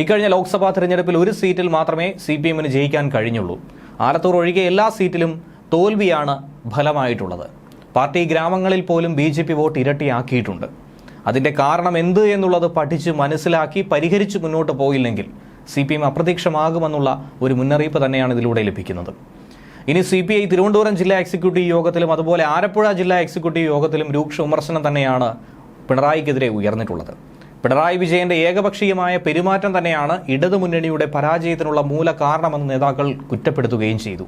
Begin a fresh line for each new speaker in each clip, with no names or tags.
ഇക്കഴിഞ്ഞ ലോക്സഭാ തെരഞ്ഞെടുപ്പിൽ ഒരു സീറ്റിൽ മാത്രമേ സി പി എമ്മിന് ജയിക്കാൻ കഴിഞ്ഞുള്ളൂ. ആലത്തൂർ ഒഴികെ എല്ലാ സീറ്റിലും തോൽവിയാണ് ഫലമായിട്ടുള്ളത്. പാർട്ടി ഗ്രാമങ്ങളിൽ പോലും ബി ജെ പി വോട്ട് ഇരട്ടിയാക്കിയിട്ടുണ്ട്. അതിന്റെ കാരണം എന്ത് എന്നുള്ളത് പഠിച്ച് മനസ്സിലാക്കി പരിഹരിച്ച് മുന്നോട്ട് പോയില്ലെങ്കിൽ സി പി എം അപ്രത്യക്ഷമാകുമെന്നുള്ള ഒരു മുന്നറിയിപ്പ് തന്നെയാണ് ഇതിലൂടെ ലഭിക്കുന്നത്. ഇനി സി പി ഐ തിരുവനന്തപുരം ജില്ലാ എക്സിക്യൂട്ടീവ് യോഗത്തിലും അതുപോലെ ആലപ്പുഴ ജില്ലാ എക്സിക്യൂട്ടീവ് യോഗത്തിലും രൂക്ഷ വിമർശനം തന്നെയാണ് പിണറായിക്കെതിരെ ഉയർന്നിട്ടുള്ളത്. പിണറായി വിജയന്റെ ഏകപക്ഷീയമായ പെരുമാറ്റം തന്നെയാണ് ഇടതുമുന്നണിയുടെ പരാജയത്തിനുള്ള മൂല കാരണമെന്ന് നേതാക്കൾ കുറ്റപ്പെടുത്തുകയും ചെയ്തു.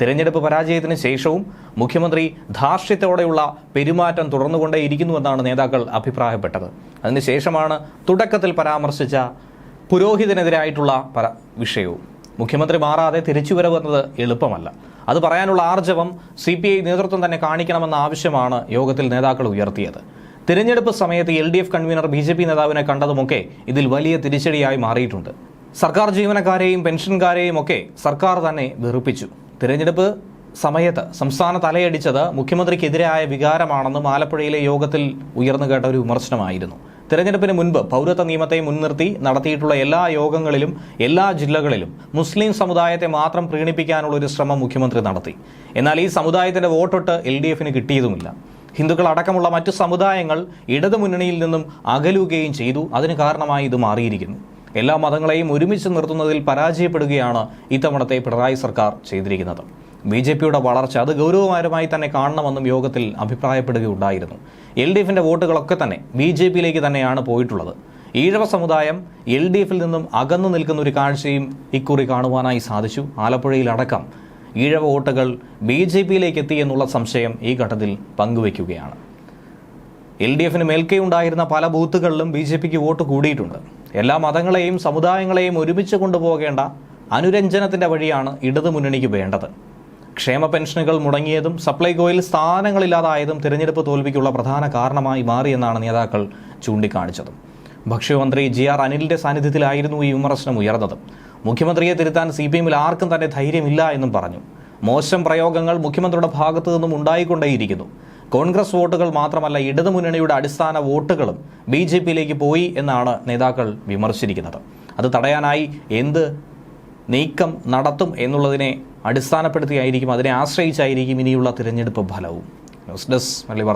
തിരഞ്ഞെടുപ്പ് പരാജയത്തിന് ശേഷവും മുഖ്യമന്ത്രി ധാർഷ്ട്യത്തോടെയുള്ള പെരുമാറ്റം തുടർന്നുകൊണ്ടേയിരിക്കുന്നുവെന്നാണ് നേതാക്കൾ അഭിപ്രായപ്പെട്ടത്. അതിനുശേഷമാണ് തുടക്കത്തിൽ പരാമർശിച്ച പുരോഹിതനെതിരായിട്ടുള്ള പര വിഷയവും. മുഖ്യമന്ത്രി മാറാതെ തിരിച്ചുവരവ് എന്നത് എളുപ്പമല്ല. അത് പറയാനുള്ള ആർജവം സി നേതൃത്വം തന്നെ കാണിക്കണമെന്ന ആവശ്യമാണ് യോഗത്തിൽ നേതാക്കൾ ഉയർത്തിയത്. തിരഞ്ഞെടുപ്പ് സമയത്ത് L D F convener B J P നേതാവിനെ കണ്ടതുമൊക്കെ ഇതിൽ വലിയ തിരിച്ചടിയായി മാറിയിട്ടുണ്ട്. സർക്കാർ ജീവനക്കാരെയും പെൻഷൻകാരെയും ഒക്കെ സർക്കാർ തന്നെ വെറുപ്പിച്ചു. തിരഞ്ഞെടുപ്പ് സമയത്ത് സംസ്ഥാന തലയടിച്ചത് മുഖ്യമന്ത്രിക്കെതിരായ വികാരമാണെന്നും ആലപ്പുഴയിലെ യോഗത്തിൽ ഉയർന്നു കേട്ട ഒരു വിമർശനമായിരുന്നു. തിരഞ്ഞെടുപ്പിന് മുൻപ് പൗരത്വ നിയമത്തെ മുൻനിർത്തി നടത്തിയിട്ടുള്ള എല്ലാ യോഗങ്ങളിലും എല്ലാ ജില്ലകളിലും മുസ്ലിം സമുദായത്തെ മാത്രം പ്രീണിപ്പിക്കാനുള്ള ഒരു ശ്രമം മുഖ്യമന്ത്രി നടത്തി. എന്നാൽ ഈ സമുദായത്തിന്റെ വോട്ടൊട്ട് എൽ ഡി എഫിന് കിട്ടിയതുമില്ല. ഹിന്ദുക്കൾ അടക്കമുള്ള മറ്റു സമുദായങ്ങൾ ഇടതുമുന്നണിയിൽ നിന്നും അകലുകയും ചെയ്തു. അതിന് കാരണമായി ഇത് മാറിയിരിക്കുന്നു. എല്ലാ മതങ്ങളെയും ഒരുമിച്ച് നിർത്തുന്നതിൽ പരാജയപ്പെടുകയാണ് ഇത്തവണത്തെ പിണറായി സർക്കാർ ചെയ്തിരിക്കുന്നത്. ബി ജെ പിയുടെ വളർച്ച അത് ഗൗരവമാരമായി തന്നെ കാണണമെന്നും യോഗത്തിൽ അഭിപ്രായപ്പെടുകയുണ്ടായിരുന്നു. എൽ ഡി എഫിന്റെ വോട്ടുകളൊക്കെ തന്നെ ബി ജെ പിയിലേക്ക് തന്നെയാണ് പോയിട്ടുള്ളത്. ഈഴവ സമുദായം എൽ ഡി എഫിൽ നിന്നും അകന്നു നിൽക്കുന്ന ഒരു കാഴ്ചയും ഇക്കുറി കാണുവാനായി സാധിച്ചു. ആലപ്പുഴയിലടക്കം ഈഴവ വോട്ടുകൾ ബി ജെ പിയിലേക്ക് എത്തി എന്നുള്ള സംശയം ഈ ഘട്ടത്തിൽ പങ്കുവയ്ക്കുകയാണ്. എൽ ഡി എഫിന് മേൽക്കൈയുണ്ടായിരുന്ന പല ബൂത്തുകളിലും ബി ജെ പിക്ക് വോട്ട് കൂടിയിട്ടുണ്ട്. എല്ലാ മതങ്ങളെയും സമുദായങ്ങളെയും ഒരുമിച്ച് കൊണ്ടുപോകേണ്ട അനുരഞ്ജനത്തിന്റെ വഴിയാണ് ഇടതുമുന്നണിക്ക് വേണ്ടത്. ക്ഷേമ പെൻഷനുകൾ മുടങ്ങിയതും സപ്ലൈകോയിൽ സ്ഥാനങ്ങളില്ലാതായതും തിരഞ്ഞെടുപ്പ് തോൽവിക്കുള്ള പ്രധാന കാരണമായി മാറിയെന്നാണ് നേതാക്കൾ ചൂണ്ടിക്കാണിച്ചത്. ഭക്ഷ്യമന്ത്രി ജി ആർ അനിലിന്റെ സാന്നിധ്യത്തിലായിരുന്നു ഈ വിമർശനം ഉയർന്നത്. മുഖ്യമന്ത്രിയെ തിരുത്താൻ സി പി എമ്മിൽ ആർക്കും തന്നെ ധൈര്യമില്ല എന്നും പറഞ്ഞു. മോശം പ്രയോഗങ്ങൾ മുഖ്യമന്ത്രിയുടെ ഭാഗത്തു നിന്നും ഉണ്ടായിക്കൊണ്ടേയിരിക്കുന്നു. കോൺഗ്രസ് വോട്ടുകൾ മാത്രമല്ല ഇടതുമുന്നണിയുടെ അടിസ്ഥാന വോട്ടുകളും ബി ജെ പിയിലേക്ക് പോയി എന്നാണ് നേതാക്കൾ വിമർശിച്ചിരിക്കുന്നത്. അത് തടയാനായി എന്ത് നീക്കം നടത്തും എന്നുള്ളതിനെ അടിസ്ഥാനപ്പെടുത്തിയായിരിക്കും അതിനെ ആശ്രയിച്ചായിരിക്കും ഇനിയുള്ള തിരഞ്ഞെടുപ്പ് ഫലവും. ന്യൂസ് ഡെസ്ക് മല്ലി